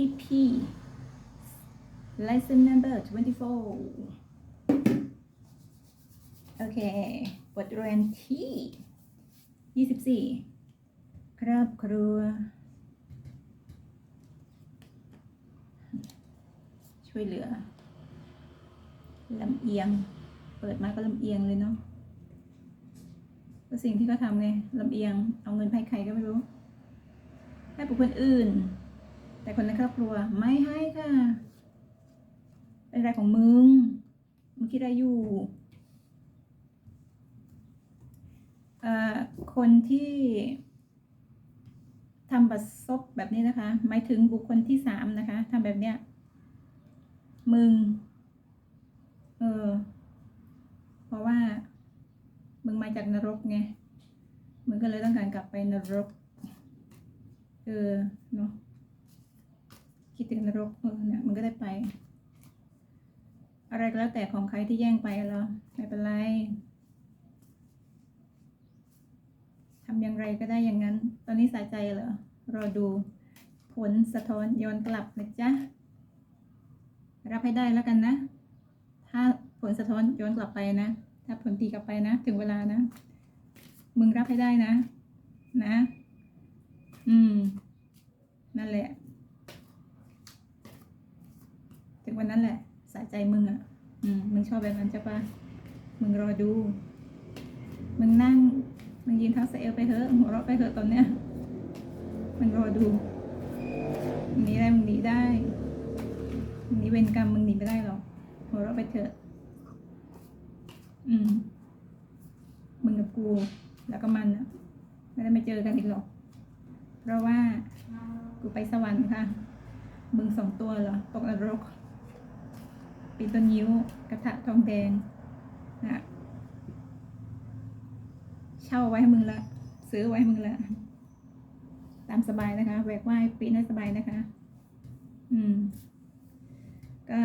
EP lesson number 24 โอเค บทเรียนที่ 24 ครอบครัว ช่วยเหลือ ลำเอียง เปิดมาก็ลำเอียงเลยเนาะก็สิ่งที่เขาทำไงลำเอียง เอาเงินไปให้ใครก็ไม่รู้ ให้บุคคลอื่น แต่คนในครอบครัวไม่ให้ค่ะเป็นอะไรของมึง มึงคิดอะไรอยู่เอ่อคนที่ทำบัตรซบแบบนี้นะคะ หมายถึงบุคคลที่สามนะคะทำแบบเนี้ย มึง เออ เพราะว่า มึงมาจากนรกไง มึงก็เลยต้องการกลับไปนรก เออ เนาะ คิดถึงนรกเออเนี่ยมันก็ได้ไป อะไรก็แล้วแต่ของใครที่แย่งไปแล้วไม่เป็นไรทำอย่างไรก็ได้อย่างนั้น ตอนนี้สายใจเหรอรอดูผลสะท้อนย้อนกลับนะจ๊ะ รับให้ได้แล้วกันนะ ถ้าผลสะท้อนย้อนกลับไปนะ ถ้าผลตีกลับไปนะ ถึงเวลานะ มึงรับให้ได้นะ นะ อืม นั่นแหละ ถึง วันนั้นแหละสายใจมึงอะ่ะ อืมมึงชอบแบบนั้นใช่ปะมึงรอดู มึงนั่ง มึงยืนเท้าเซลไปเถอะหัวเราะไปเถอะตอนเนี้ย มึงรอดูมึงหนีได้มึงหนีได้มึงหนีเวรกรรมมึงหนีไม่ได้หรอกหัวเราะไปเถอะ อืม มึงกับกู แล้วก็มันอะไม่ได้มาเจอกันอีกหรอก เพราะว่า กูไปสวรรค์ค่ะ มึงสองตัวเหรอ ตกนรก ปีต้นยิ้ว กระทะทองแดงนะเช่าไว้ให้มึงละ ซื้อไว้ให้มึงละ ตามสบายนะคะแหวกว่ายปีนให้สบายนะคะ อืม ก็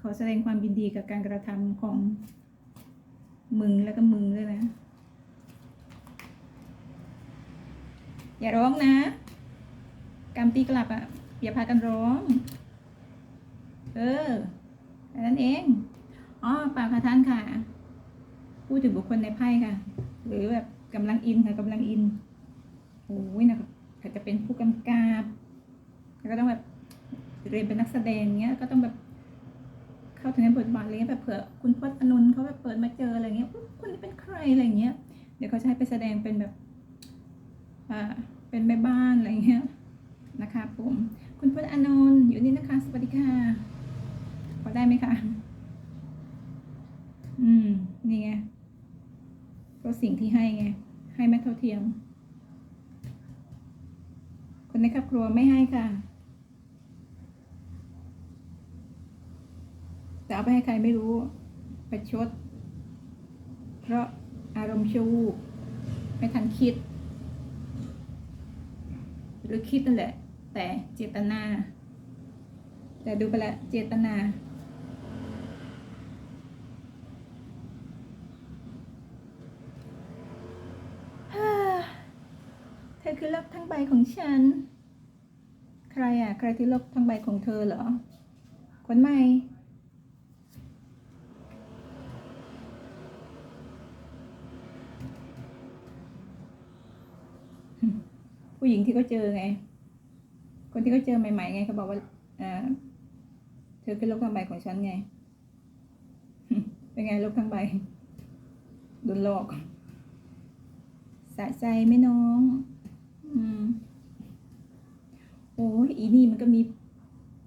ขอแสดงความยินดีกับการกระทำของมึงแล้วก็มึงด้วยนะ อย่าร้องนะกรรมตีกลับอะ อย่าพากันร้อง เออ นั้นเอง อ๋อป่าค่ะท่านค่ะ พูดถึงบุคคลในไพ่ค่ะ หรือแบบกำลังอินค่ะกำลังอินโอ้ยนะครับอาจจะเป็นผู้กำกับแล้วก็ต้องแบบเรียนเป็นนักแสดงเงี้ย ก็ต้องแบบ เข้าถึงในบทบาทอะไรเงี้ยแบบเผื่อคุณพจน์อานนเขาแบบเปิดมาเจออะไรเงี้ยคนนี้เป็นใครอะไรเงี้ย เดี๋ยวเขาจะให้ไปแสดงเป็นแบบอ่าเป็นแม่บ้านอะไรเงี้ยนะคะผม คุณพจน์อานนอยู่นี่นะคะ สวัสดีค่ะ พอได้ไหมคะอืม นี่ไงก็สิ่งที่ให้ไง ให้ไม่เท่าเทียม คนในครอบครัวไม่ให้ค่ะ แต่เอาไปให้ใครไม่รู้ไปชด เพราะอารมณ์ชั่วูบไม่ทันคิด หรือคิดนั่นแหละ แต่เจตนา แต่ดูไปล้วเจตนาเธอคือโลกทั้ง ใบของฉัน ใครอะ ใครที่โลกทั้งใบของเธอเหรอ คนใหม่ ผู้หญิงที่เขาเจอไง คนที่เขาเจอใหม่ๆไงเขาบอกว่าอ่าเธอคือโลกทั้งใบของฉันไง เป็นไงโลกทั้งใบโดนหลอกสะใจไหมน้อง อืม โอ้ยอีนี่มันก็มี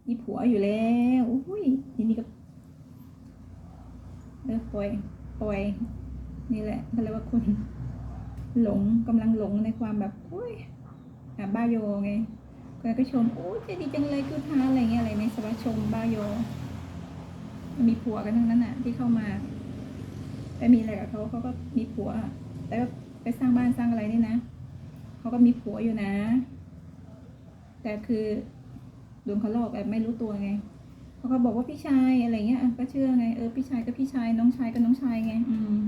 มีผัวอยู่แล้วโอ้ยอีนี่ก็เออปล่อยปล่อย นี่แหละเขาเรียกว่าคุณหลงกำลังหลงในความแบบโอ้ยอะบ้าโยไงก็ก็ชมโอ้ยใจดีจังเลยคือท้าอะไรเงี้ยอะไรในสวัสชมบ้าโยมีผัวกันทั้งนั้นอะ ที่เข้ามาไปมีอะไรกับเขาเขาก็มีผัวแต่ว่าไปสร้างบ้านสร้างอะไรนี่นะ เขาก็มีผัวอยู่นะ แต่คือโดนเขาหลอกแบบไม่รู้ตัวไงเขาก็บอกว่าพี่ชายอะไรเงี้ยก็เชื่อไงเออพี่ชายก็พี่ชายน้องชายก็น้องชายไง อืม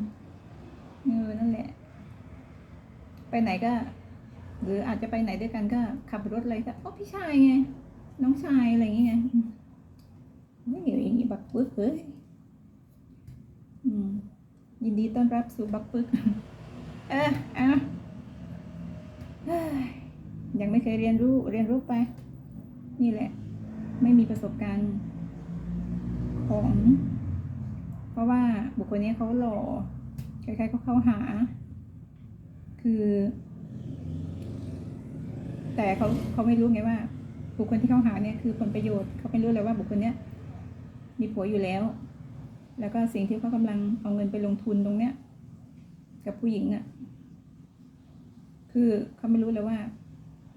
เออนั่นแหละ ไปไหนก็ หรืออาจจะไปไหนด้วยกันก็ ขับรถอะไรก็โอ้พี่ชายไง น้องชายอะไรเงี้ยไม่อยู่อย่างนี้บักปึ๊กเฮ้ยอืมยินดีต้อนรับสู่บักปึ๊ก เออเอาเฮ้ยยัง ไม่เคยเรียนรู้เรียนรู้ไป นี่แหละ ไม่มีประสบการณ์ของ เพราะว่าบุคคลนี้เขาหล่อใครๆก็เข้าหา คือ แต่เขาเขาไม่รู้ไงว่า บุคคลที่เข้าหาเนี่ยคือผลประโยชน์เขาไม่รู้เลยว่าบุคคลเนี้ยมีผัวอยู่แล้ว แล้วก็สิ่งที่เขากำลังเอาเงินไปลงทุนตรงเนี้ย กับผู้หญิงอะ่ะ คือเขาไม่รู้เลยว่า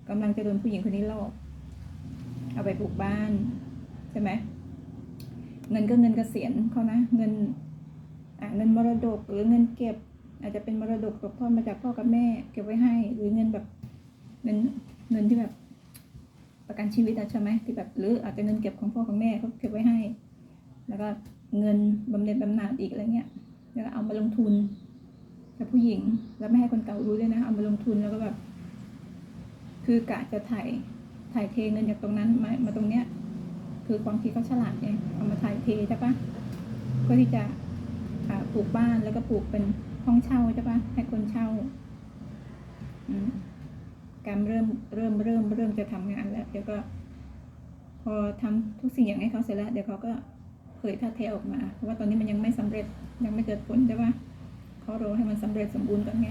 กำลังจะโดนผู้หญิงคนนี้หลอก เอาไปปลูกบ้าน ใช่ไหมเงินก็เงินเกษียณเขานะ เงินอะเงินมรดกหรือเงินเก็บ อาจจะเป็นมรดกตกทอดมาจากพ่อกับแม่ เก็บไว้ให้ หรือเงินแบบเงินเงินที่แบบประกันชีวิตอะใช่ไหมที่แบบหรืออาจจะเงินเก็บของพ่อของแม่เขาเก็บไว้ให้ แล้วก็เงินบำเหน็จบำนาญอีกอะไรเงี้ยแล้วเอามาลงทุนกับผู้หญิงแล้วไม่ให้คนเก่ารู้ด้วยนะเอามาลงทุนแล้วก็แบบ คือกะจะถ่ายถ่ายเทเงินจากตรงนั้นมามาตรงเนี้ย คือความคิดเขาฉลาดไงเอามาถ่ายเทใช่ปะเพื่อที่จะปลูกบ้านแล้วก็ปลูกเป็นห้องเช่าใช่ปะให้คนเช่าการเริ่มเริ่มเริ่มเริ่มจะทำงานแล้วเดี๋ยวก็ พอทำทุกสิ่งอย่างให้เขาเสร็จแล้ว เดี๋ยวเขาก็เผยท่าแท้ออกมาเพราะว่าตอนนี้มันยังไม่สำเร็จยังไม่เกิดผลใช่ปะเขารอให้มันสำเร็จสมบูรณ์ก่อนไง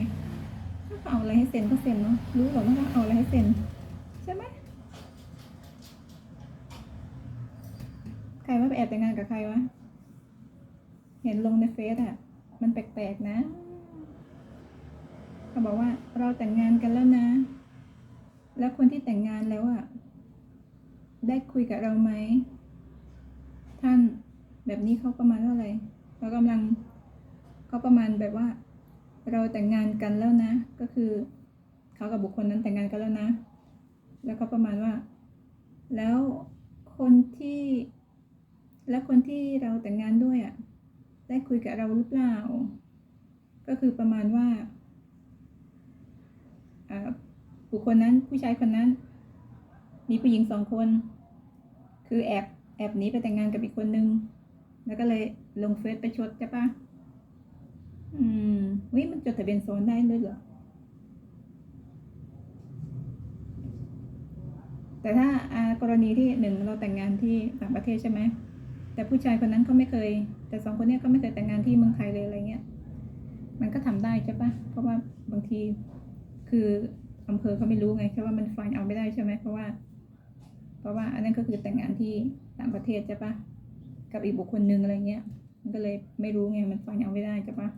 เอาอะไรให้เซ็นก็เซ็นเนาะรู้หรอกว่าเขาเอาอะไรให้เซ็นใช่ไหมใครว่าไปแอบแต่งงานกับใครวะเห็นลงในเฟซอะ มันแปลกๆนะเขาบอกว่าเราแต่งงานกันแล้วนะ แล้วคนที่แต่งงานแล้วอะได้คุยกับเราไหมท่านแบบนี้เขาประมาณว่าอะไรเรากำลังเขาประมาณแบบว่า เราแต่งงานกันแล้วนะ ก็คือเขากับบุคคลนั้นแต่งงานกันแล้วนะ แล้วก็ประมาณว่า แล้วคนที่ แล้วคนที่เราแต่งงานด้วยอะได้คุยกับเราหรือเปล่า ก็คือประมาณว่าอ่าบุคคลนั้นผู้ชายคนนั้น มีผู้หญิงสองคน คือแอบแอบหนีไปแต่งงานกับอีกคนนึง แล้วก็เลยลงเฟซไปชดใช่ปะ อืมวิมันจดทะเบียนซ้อนได้เลยเหรอ แต่ถ้าอ่ากรณีที่หนึ่งเราแต่งงานที่ต่างประเทศใช่ไหม แต่ผู้ชายคนนั้นเขาไม่เคย แต่สองคนเนี้ยก็ไม่เคยแต่งงานที่เมืองไทยเลยอะไรเงี้ย มันก็ทำได้ใช่ปะเพราะว่าบางทีคืออำเภอเขาไม่รู้ไงแค่ว่ามันไฟน์เอาไม่ได้ใช่ไหมเพราะว่า เพราะว่าอันนั้นก็คือแต่งงานที่ต่างประเทศใช่ปะกับอีกบุคคลหนึ่งอะไรเงี้ย มันก็เลยไม่รู้ไงมันไฟน์เอาไม่ได้ใช่ปะ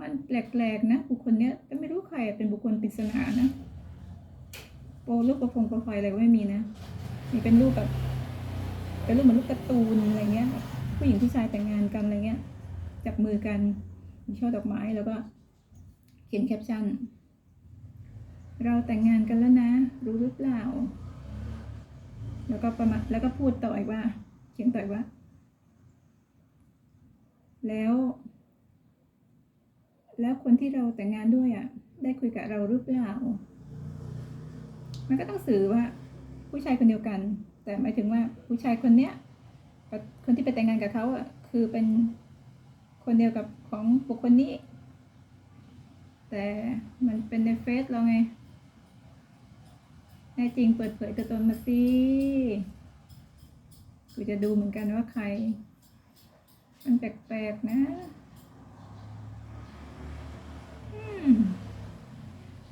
มันแปลกๆนะ บุคคลเนี้ยแต่ไม่รู้ใครเป็นบุคคลปริศนานะ โปรรูปกระพงโปรไฟล์อะไรก็ไม่มีนะ มีเป็นรูปแบบเป็นรูปเหมือนรูปการ์ตูนอะไรเงี้ยแบบผู้หญิงผู้ชายแต่งงานกันอะไรเงี้ย จับมือกันมีช่อดอกไม้แล้วก็ เขียนแคปชั่น เราแต่งงานกันแล้วนะ รู้หรือเปล่า แล้วก็ประมาณแล้วก็พูดต่ออีกว่า เขียนต่ออีกว่า แล้ว แล้วคนที่เราแต่งงานด้วยอะ ได้คุยกับเราหรือเปล่า มันก็ต้องสื่อว่า ผู้ชายคนเดียวกัน แต่หมายถึงว่าผู้ชายคนเนี้ยคนที่ไปแต่งงานกับเขาอะคือเป็นคนเดียวกับของบุคคลนี้ แต่มันเป็นในเฟซเราไงแน่จริงเปิดเผยตัวตนมาสิกูจะดูเหมือนกันว่าใคร มันแปลกๆนะ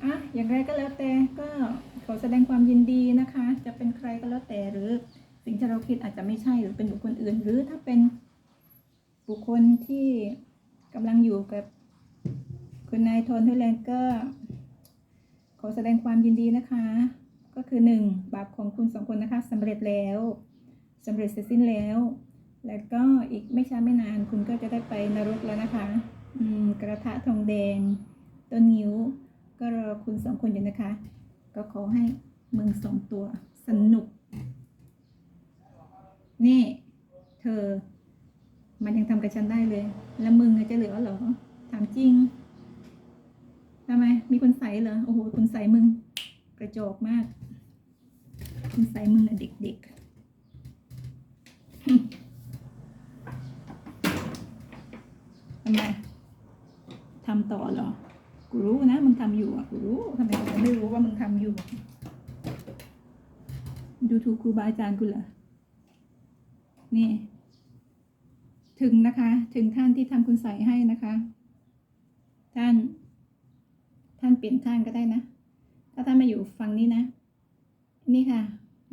อะอย่างไรก็แล้วแต่ก็ขอแสดงความยินดีนะคะ จะเป็นใครก็แล้วแต่หรือสิ่งที่เราคิดอาจจะไม่ใช่หรือเป็นบุคคลอื่น หรือถ้าเป็นบุคคลที่กำลังอยู่กับคุณนายทนเทแลนก็ ขอแสดงความยินดีนะคะ ก็คือหนึ่งบาปของคุณสองคนนะคะสำเร็จแล้วสำเร็จเสร็จสิ้นแล้ว แล้วก็อีกไม่ช้าไม่นานคุณก็จะได้ไปนรกแล้วนะคะ อืม กระทะทองแดง ต้นนิ้ว ก็รอคุณสองคนอยู่นะคะ ก็ขอให้มึงสองตัว สนุก นี่ เธอ มันยังทำกับฉันได้เลย แล้วมึงจะเหลือเหรอ ถามจริงทำไม มีคนใส่เหรอ โอ้โหคนใส่มึง กระจอกมาก คนใส่มึงน่ะเด็กๆหึ ทำไมทำต่อเหรอ กูรู้นะ มึงทำอยู่อะ กูรู้ทำไมกูไม่รู้ว่ามึงทำอยู่ ดูถูกครูบาอาจารย์กูเหรอ นี่ ถึงนะคะ ถึงท่านที่ทำคุณใส่ให้นะคะ ท่าน ท่านเปลี่ยนข้างก็ได้นะ ถ้าท่านมาอยู่ฝั่งนี้นะ นี่ค่ะ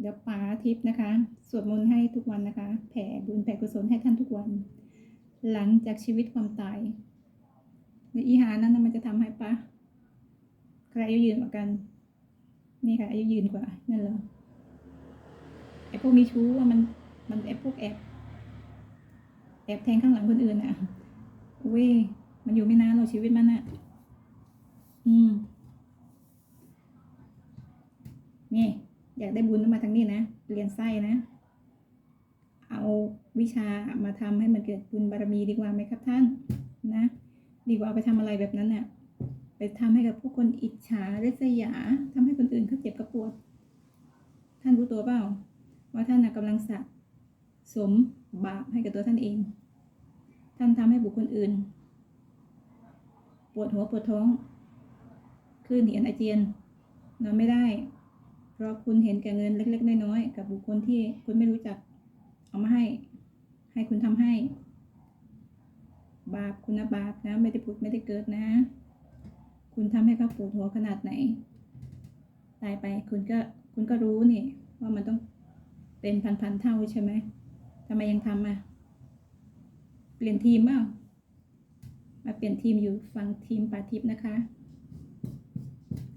เดี๋ยวป๋าทิพย์นะคะ สวดมนต์ให้ทุกวันนะคะ แผ่บุญแผ่กุศลให้ท่านทุกวัน หลังจากชีวิตความตายในอีหานั้นนะมันจะทำให้ปะใครอายุยืนกว่ากัน นี่ค่ะอายุยืนกว่า นั่นเหรอไอ้พวกมีชู้อะมันมันไอ้พวกแอบแอบแทงข้างหลังคนอื่นอะอุ้ยมันอยู่ไม่นานหรอกชีวิตมันอะ อืม นี่ อยากได้บุญต้องมาทางนี้นะ เรียนไส้นะ เอาวิชามาทำให้มันเกิดบุญบารมีดีกว่าไหมครับท่านนะ ดีกว่าเอาไปทำอะไรแบบนั้นน่ะไปทำให้กับผู้คนอิจฉาริษยาทำให้คนอื่นเขาเจ็บกระปวด ท่านรู้ตัวเปล่าว่าท่านน่ะกำลังสะสมบาปให้กับตัวท่านเอง ท่านทำให้บุคคลอื่น ปวดหัวปวดท้องคลื่นเหียนอาเจียนนอนไม่ได้ เพราะคุณเห็นแก่เงินเล็ก ๆ น้อยๆกับบุคคลที่คุณไม่รู้จัก เอามาให้ ให้คุณทำให้ บาปคุณนะบาปนะ ไม่ได้ผุดไม่ได้เกิดนะ คุณทำให้เขาปวดหัวขนาดไหน ตายไปคุณก็คุณก็รู้นี่ ว่ามันต้องเป็นพันๆเท่าใช่ไหมทำไมยังทำอะ เปลี่ยนทีมเปล่ามาเปลี่ยนทีมอยู่ฟังทีมปาทิพย์นะคะ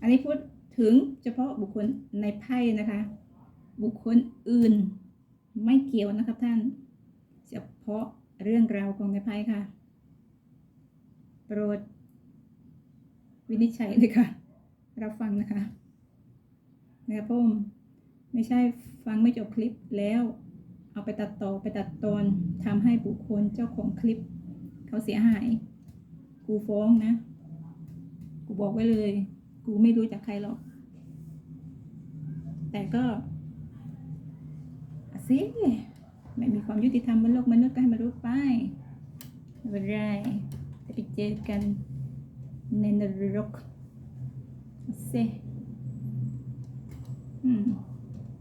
อันนี้พูดถึงเฉพาะบุคคลในไพ่นะคะ บุคคลอื่น ไม่เกี่ยวนะครับท่าน เฉพาะเรื่องราวของในไพ่ค่ะ โปรด วินิจฉัยเลยค่ะ รับฟังนะคะนะครับผมไม่ใช่ฟังไม่จบคลิปแล้วเอาไปตัดต่อไปตัดตอนทำให้บุคคลเจ้าของคลิป เขาเสียหาย กูฟ้องนะ กูบอกไว้เลย กูไม่รู้จักใครหรอก แต่ก็ สิไม่มีความยุติธรรมบนโลกมนุษย์ก็ให้มารู้ไปไม่เป็นไรจะไปเจอกันในนรกอะสิอืม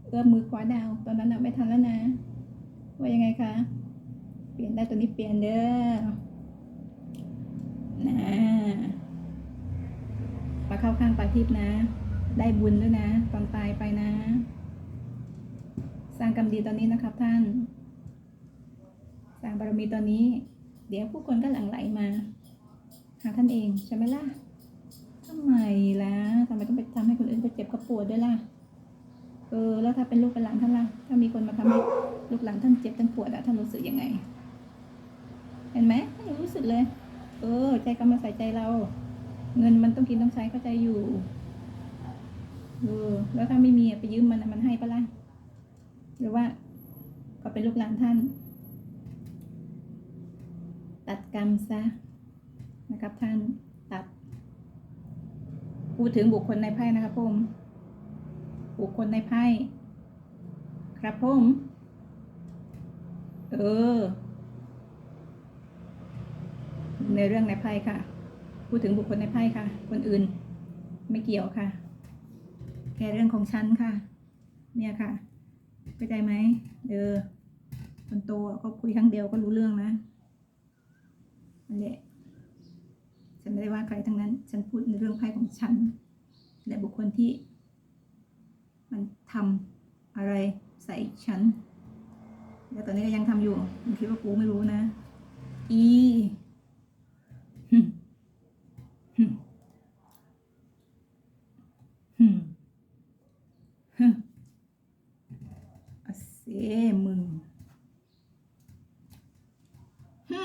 เอื้อมมือขวาดาว ตอนนั้นน่ะไม่ทันแล้วนะ ว่ายังไงคะ เปลี่ยนได้ตัวนี้เปลี่ยนเด้อนะปลาเข้าข้างปลาทิพย์นะ ได้บุญด้วยนะ ตอนตายไปนะ สร้างกรรมดีตอนนี้นะครับท่าน สร้างบารมีตอนนี้ เดี๋ยวผู้คนก็หลั่งไหลมา หาท่านเองใช่ไหมล่ะทำไมล่ะทำไมต้องไปทำให้คนอื่นไปเจ็บกระปวดด้วยล่ะ เออ แล้วถ้าเป็นลูกเป็นหลานท่านล่ะ ถ้ามีคนมาทำให้ลูกหลานท่านเจ็บท่านปวดอะท่านรู้สึกยังไง เห็นไหมท่านยังรู้สึกเลย เออ ใจกำลังใส่ใจเรา เงินมันต้องกินต้องใช้เข้าใจอยู่ เออ แล้วถ้าไม่มีไปยืมมันมันให้ปะล่ะ หรือว่าก็เป็นลูกหลานท่าน ตัดกรรมซะนะครับท่านตัดพูดถึงบุคคลในไพ่นะครับผมบุคคลในไพ่ครับผม เออ ในเรื่องในไพ่ค่ะ พูดถึงบุคคลในไพ่ค่ะ คนอื่นไม่เกี่ยวค่ะ แค่เรื่องของฉันค่ะ เนี่ยค่ะ เข้าใจไหมเออคนโตก็คุยครั้งเดียวก็รู้เรื่องนะนั่นแหละฉันไม่ได้ว่าใครทั้งนั้น ฉันพูดในเรื่องไพ่ของฉัน และบุคคลที่ มันทำอะไรใส่ฉัน แล้วตอนนี้ก็ยังทำอยู่มึงคิดว่ากูไม่รู้นะ อีหึหึหึหึอะเซ มึงหึ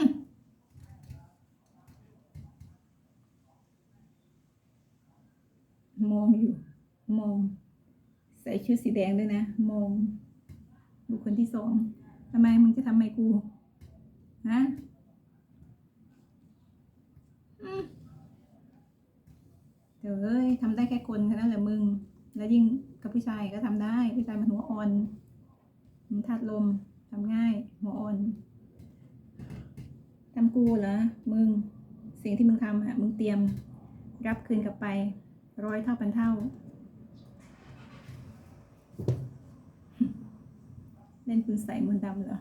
มองอยู่ มอง ใส่ชุดสีแดงด้วยนะ มอง บุคคลที่สองทำไมมึงจะทำไมกูฮะอืมเดี๋ยวเอ้ยทำได้แค่คนแค่นั้นแหละมึง แล้วยิ่งกับผู้ชายก็ทำได้ ผู้ชายมันหัวอ่อนมัน ธาตุลมทำง่าย หัวอ่อนทำกูเหรอมึง สิ่งที่มึงทำอะมึงเตรียมรับคืนกลับไป ร้อยเท่าพันเท่า เล่นปืนใส่มนต์ดำเหรอ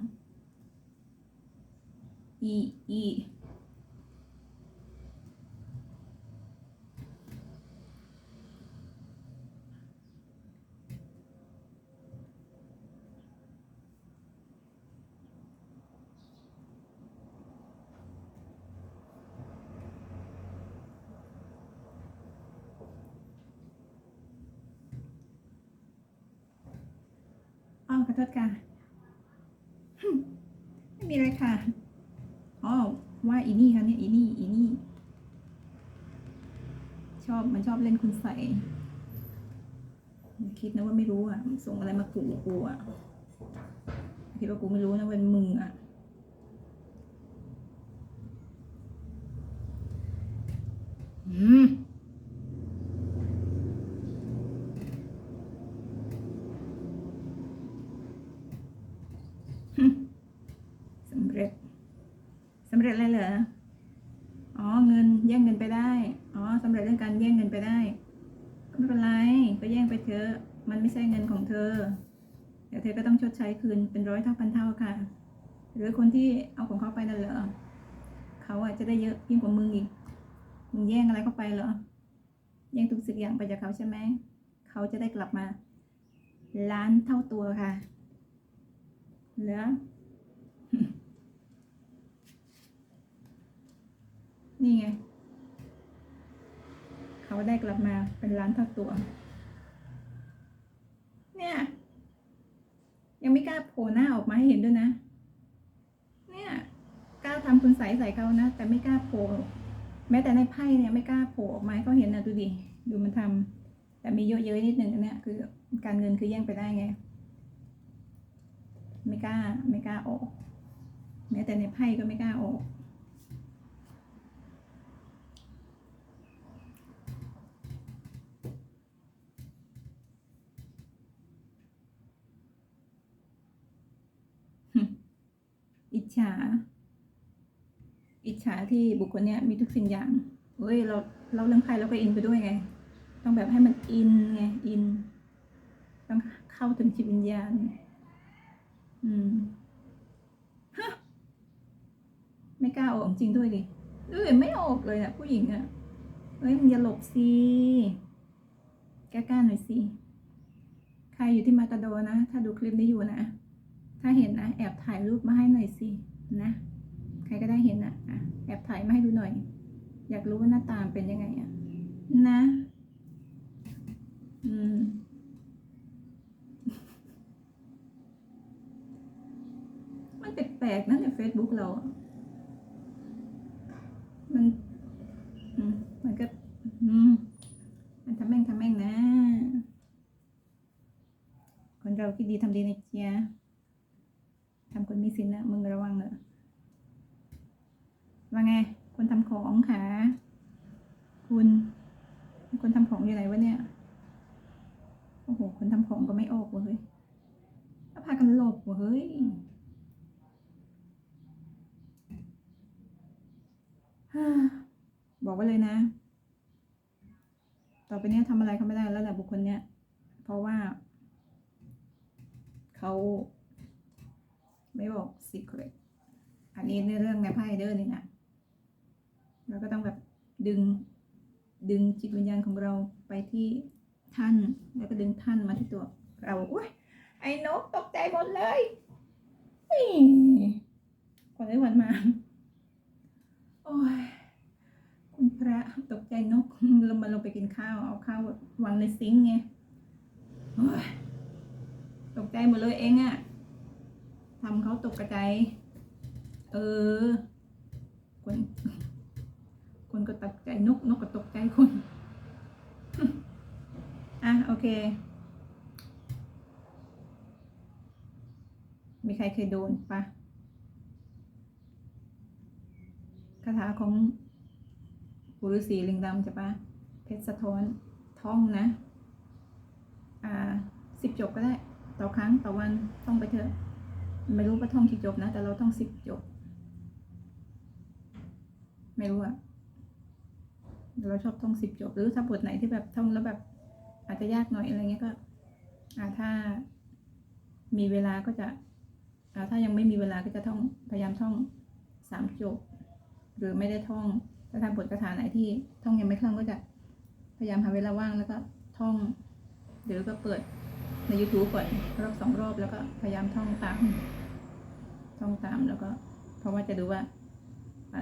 อีอี ทษค่ะ ไม่มีอะไรค่ะ อ๋อ ว่าอีนี่ค่ะเนี่ยอีนี่อีนี่ ชอบมันชอบเล่นคุณใส่คิดนะว่าไม่รู้อะมันส่งอะไรมากูกูอะคิดว่ากูไม่รู้นะเป็นมึงอะ อืม สำเร็จ สำ เร็จอะไรเหรอ อ๋อเงินแย่งเงินไปได้ อ๋อสำเร็จเรื่องการแย่งเงินไปได้ ก็ไม่เป็นไรก็แย่งไปเถอะ มันไม่ใช่เงินของเธอ เดี๋ยวเธอก็ต้องชดใช้คืนเป็นร้อยเท่าพันเท่าค่ะ หรือคนที่เอาของเขาไปนั่นเหรอ เขาอาจจะได้เยอะยิ่งกว่ามึงอีก มึงแย่งอะไรเข้าไปเหรอ แย่งทุกสิ่งอย่างไปจากเขาใช่ไหม เขาจะได้กลับมา ล้านเท่าตัวค่ะ เหลือ นี่ไง เขาได้กลับมาเป็นล้านเท่าตัว เนี่ย ยังไม่กล้าโผล่หน้าออกมาให้เห็นด้วยนะ เนี่ยกล้าทำคุณใสใส่เขานะ แต่ไม่กล้าโผล่แม้แต่ในไพ่เนี่ยไม่กล้าโผล่ออกมาเขาเห็นนะดูดิดูมันทำแต่มีเยอะเย้ยนิดนึงอันเนี่ยคือการเงินคือแย่งไปได้ไง ไม่กล้าไม่กล้าออก แม้แต่ในไพ่ก็ไม่กล้าออก อิ จฉา อิจฉาที่บุคคลเนี้ยมีทุกสิ่งอย่างเฮ้ยเราเราเรื่องไพ่เราก็อินไปด้วยไง ต้องแบบให้มันอินไงอิน ต้องเข้าถึงจิตวิญญาณ อืมฮะไม่กล้าออกจริงด้วยดิด้วยไม่ออกเลยอะผู้หญิงอะเฮ้ยมึงอย่าหลบสิกล้าๆหน่อยสิ ใครอยู่ที่มาตาโดนะ ถ้าดูคลิปนี้อยู่นะ ถ้าเห็นนะ แอบถ่ายรูปมาให้หน่อยสินะ ใครก็ได้เห็นนะอะแอบถ่ายมาให้ดูหน่อย อยากรู้ว่าหน้าตามเป็นยังไงอะนะ อืมมันแปลกๆนะในเฟซบุ๊กเรา มันมันก็ อืม มันทำแม่งทำแม่งนะ คนเราคิดดีทำดีนะเจียทำคน สินนะมึงระวังเนอะว่าไง คนทำของค่ะคุณ คนทำของอยู่ไหนวะเนี่ย โอ้โห คนทำของก็ไม่ออกเว้ยแล้วพากันหลบเว้ยฮ่าบอกไว้เลยนะ ต่อไปเนี้ยทำอะไรเขาไม่ได้แล้วแหละบุคคลเนี้ย เพราะว่า เขา ไม่บอก secret อันนี้ในเรื่องในไพ่เด้อนี่นะเราก็ต้องแบบดึงดึงจิตวิญญาณของเราไปที่ท่าน แล้วก็ดึงท่านมาที่ตัวเราอุ้ยไอ้นกตกใจหมดเลยนี่ก่อนได้วันมาโอ้ยคุณพระตกใจนกลงมาลงไปกินข้าว เอาข้าววางในซิงค์ไงโอ้ยตกใจหมดเลยเองอะ ทำเขาตกกระจายเออ คน คนก็ตกใจนก นกก็ตกใจคน อะ โอเค มีใครเคยโดนปะคาถาของปุรุษีลิงดำใช่ปะเพเพชรสะท้อนท่องนะ อ่าสิบจบก็ได้ ต่อครั้งต่อวันท่องไปเถอะ ไม่รู้ว่าท่องกี่จบนะ แต่เราต้องสิบจบ ไม่รู้อะเราชอบท่องสิบจบ หรือถ้าบทไหนที่แบบท่องแล้วแบบ อาจจะยากหน่อยอะไรเงี้ยก็อ่าถ้ามีเวลาก็จะอ่าถ้ายังไม่มีเวลาก็จะท่องพยายามท่องสามจบ หรือไม่ได้ท่องถ้าทำบทคาถาไหนที่ท่องยังไม่คล่องก็จะพยายามหาเวลาว่างแล้วก็ท่องหรือก็เปิดใน YouTube ก่อนรอบสองรอบแล้วก็พยายามท่องตาม ท่องตามแล้วก็ เพราะว่าจะดูว่า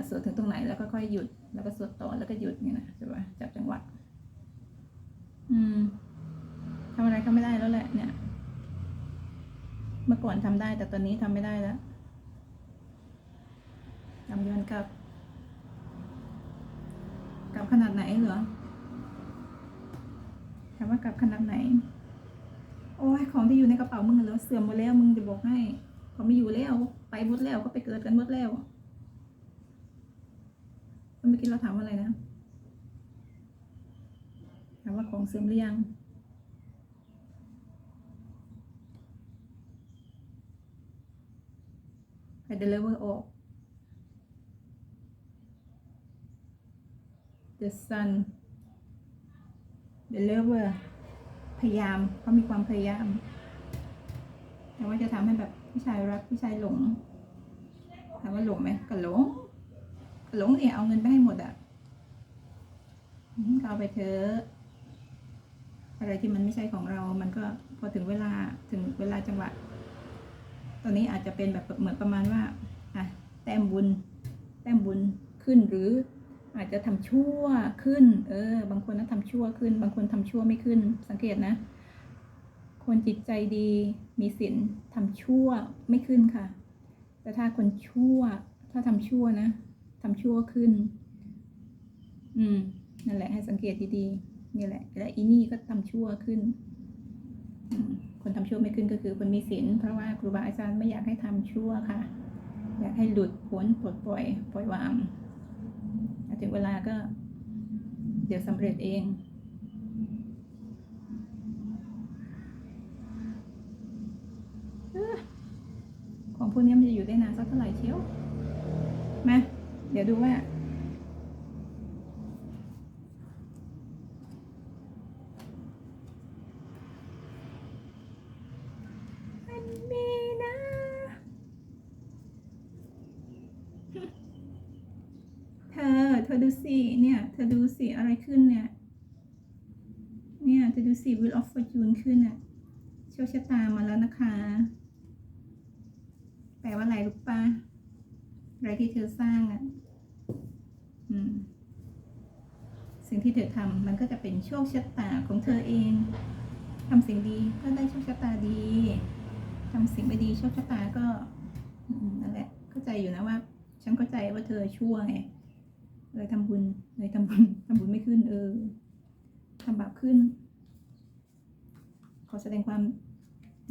สวดถึงตรงไหนแล้วก็ค่อยหยุด แล้วก็สวดต่อแล้วก็หยุดเนี่ยนะใช่ปะจับจังหวะอืมทำอะไรก็ไม่ได้แล้วแหละ เนี่ย เมื่อก่อนทำได้ แต่ตอนนี้ทำไม่ได้แล้วทำย้อนกลับกลับขนาดไหนเหรอถามว่ากลับขนาดไหน โอ้ยของที่อยู่ในกระเป๋ามึงเหรอเสื่อมหมดแล้วมึงจะบอกให้เขาไม่อยู่แล้ว ไปหมดแล้วก็ไปเกิดกันหมดแล้วเมื่อกี้เราถามว่าอะไรนะ ถามว่าของเสื่อมหรือยัง ไปเดลิเวอร์ออก the sun deliver พยายามเขามีความพยายาม แต่ว่าจะทำให้แบบ ผู้ชายรักผู้ชายหลงถามว่าหลงไหมก็หลงก็หลงเนี่ยเอาเงินไปให้หมดอะก็เอาไปเถอะอะไรที่มันไม่ใช่ของเรา มันก็พอถึงเวลาถึงเวลาจังหวะ ตอนนี้อาจจะเป็นแบบเหมือนประมาณว่าอะแต้มบุญ แต้มบุญขึ้นหรืออาจจะทำชั่วขึ้น เออ บางคนนะทำชั่วขึ้น บางคนทำชั่วไม่ขึ้น สังเกตนะ คนจิตใจดีมีศีลทำชั่วไม่ขึ้นค่ะ แต่ถ้าคนชั่ว ถ้าทำชั่วนะทำชั่วขึ้น อืม นั่นแหละ ให้สังเกตดีๆนี่แหละและอีนี่ก็ทำชั่วขึ้น คนทำชั่วไม่ขึ้นก็คือคนมีศีลเพราะว่าครูบาอาจารย์ไม่อยากให้ทำชั่วค่ะ อยากให้หลุดพ้นปลดปล่อย ปล่อยวางถึงเวลาก็ เดี๋ยวสำเร็จเอง เอ้อของพวกนี้มันจะอยู่ได้นาน สักเท่าไหร่เชียวมาเดี๋ยวดูว่าอันนี้นะเธอเธอดูสิ เนี่ย เธอดูสิ อะไรขึ้นเนี่ย เนี่ย เธอดูสิ Wheel of Fortune ขึ้นอะโชคชะตามาแล้วนะคะ แปลว่าอะไรรู้ปะอะไร ที่เธอสร้างอะสิ่งที่เธอทำมันก็จะเป็นโชคชะตาของเธอเองทำสิ่งดีก็ได้โชคชะตาดีทำสิ่งไม่ดีโชคชะตาก็นั่นแหละเข้าใจอยู่นะว่า ฉันเข้าใจว่าเธอชั่วไงเลยทำบุญเลยทำบุญทำบุญไม่ขึ้น เออทำบาปขึ้น ขอแสดงความ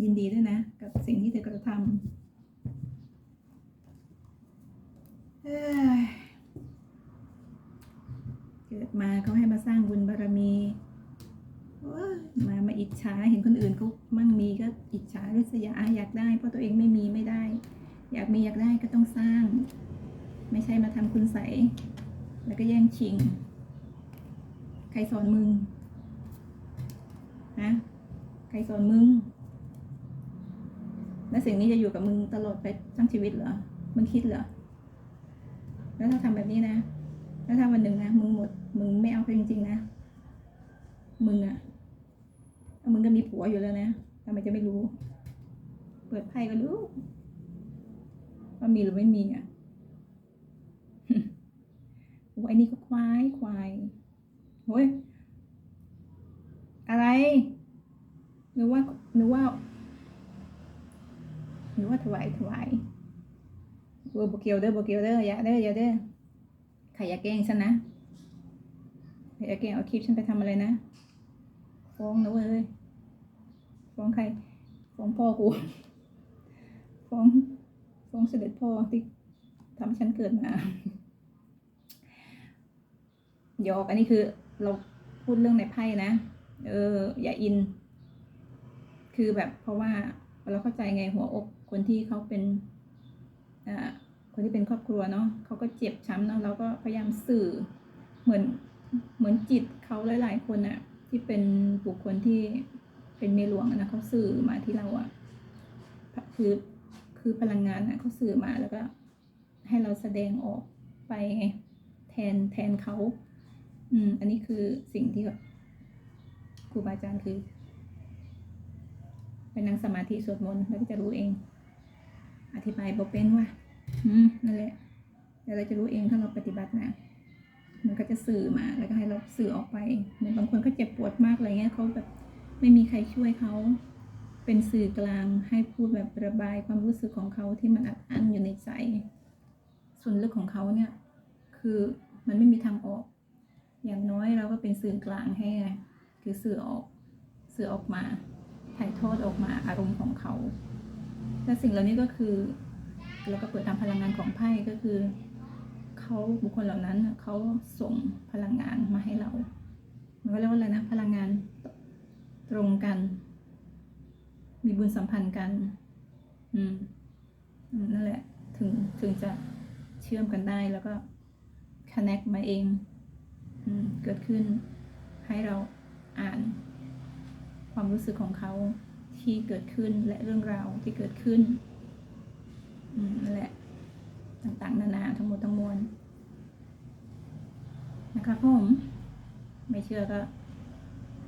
ยินดีด้วยนะ กับสิ่งที่เธอกระทำ เกิดมาเขาให้มาสร้างบุญบารมีมามาอิจฉาเห็นคนอื่นเขามั่งมีก็อิจฉาริษยาอยากได้ เพราะตัวเองไม่มีไม่ได้ อยากมีอยากได้ก็ต้องสร้าง ไม่ใช่มาทำคุณใสแล้วก็แย่งชิง ใครสอนมึงฮะใครสอนมึง แล้วสิ่งนี้จะอยู่กับมึงตลอดไปทั้งชีวิตเหรอมึงคิดเหรอ แล้วถ้าทำแบบนี้นะ แล้วถ้าวันหนึ่งนะมึงหมด มึงไม่เอาไปจริงๆนะ มึงอะมึงก็มีผัวอยู่แล้วนะทำไมจะไม่รู้ เปิดไพ่ก็รู้ว่ามีหรือไม่มีอะโอ้ยไอ้นี่ก็ควายควายโอ้ยอะไรหรือว่าหรือว่าหรือว่าถวายถวาย เออโบเกียวเด้อโบเกียวเด้ออย่าเด้ออย่าเด้อใครอย่าแกล้งฉันนะใครอย่าแกล้งเอาคลิปฉันไปทำอะไรนะ ฟ้องนะเว้ย ฟ้องใคร ฟ้องพ่อกู ฟ้อง ฟ้องเสด็จพ่อที่ทำให้ฉันเกิดมาหยอกอันนี้คือเราพูดเรื่องในไพ่นะ เออ อย่าอิน คือแบบเพราะว่าเราเข้าใจไงหัวอกคนที่เขาเป็นอ่า คนที่เป็นครอบครัวเนาะเขาก็เจ็บช้ำเนาะเราก็พยายามสื่อเหมือนเหมือนจิตเขาหลายๆคนอะที่เป็นบุคคลที่เป็นเมียหลวงนะเขาสื่อมาที่เราอะคือคือพลังงานอะเขาสื่อมาแล้วก็ ให้เราแสดงออกไปไงแทนแทนเขาอืมอันนี้คือสิ่งที่แบบครูบาอาจารย์คือไปนั่งสมาธิสวดมนต์แล้วก็จะรู้เอง อธิบายบอกเป็นว่า นั่นแหละเดี๋ยวเราจะรู้เองถ้าเราปฏิบัตินะ มันก็จะสื่อมา แล้วก็ให้เราสื่อออกไปเหมือนบางคนเขาเจ็บปวดมากอะไรเงี้ยเขาแบบไม่มีใครช่วยเขา เป็นสื่อกลางให้พูดแบบระบายความรู้สึกของเขาที่มันอัดอั้นอยู่ในใจ ส่วนลึกของเขาเนี่ย คือมันไม่มีทางออก อย่างน้อยเราก็เป็นสื่อกลางให้ไงคือสื่อออก สื่อออกมา ถ่ายทอดออกมาอารมณ์ของเขา และสิ่งเหล่านี้ก็คือ เราก็เปิดตามพลังงานของไพ่ก็คือเขาบุคคลเหล่านั้นเขาส่งพลังงานมาให้เรามันก็เรียกว่าอะไรนะพลังงานตรงกัน มีบุญสัมพันธ์กัน อืมนั่นแหละ ถึงถึงจะเชื่อมกันได้แล้วก็ connect มาเองอืมเกิดขึ้นให้เราอ่านความรู้สึกของเขาที่เกิดขึ้นและเรื่องราวที่เกิดขึ้น นั่นแหละ ต่างๆ นานาทั้งหมดทั้งมวลนะครับผมไม่เชื่อก็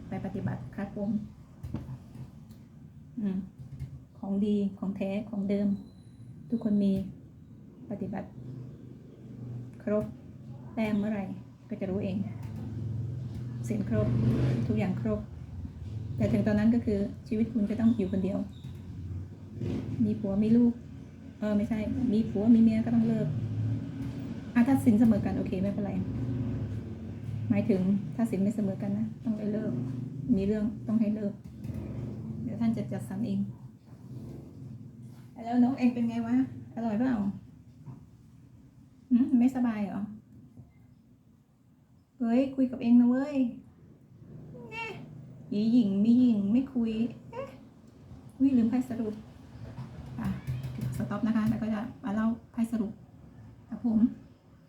ไปปฏิบัติครับผมอืมของดีของแท้ของเดิม ทุกคนมีปฏิบัติ ครบแต้มเมื่อไหร่ ก็จะรู้เองเสียงครบทุกอย่างครบ แต่ถึงตอนนั้นก็คือชีวิตคุณจะต้องอยู่คนเดียว มีผัวมีลูก เออไม่ใช่ มีผัวมีเมียก็ต้องเลิกอะถ้าสินเสมอกันโอเคไม่เป็นไร หมายถึงถ้าสินไม่เสมอกันนะต้องไปเลิก มีเรื่องต้องให้เลิก เดี๋ยวท่านจะจัดสรรเอง แล้วน้องเองเป็นไงวะ อร่อยเปล่าไม่สบายเหรอ เฮ้ย คุยกับเองนะเว้ยแน่หญิงหญิงม่หญิงไม่คุยเอ๊ะวิลืมไพ่สรุป ต็อปนะคะแล้วก็จะมาเล่าไพ่สรุปครับผม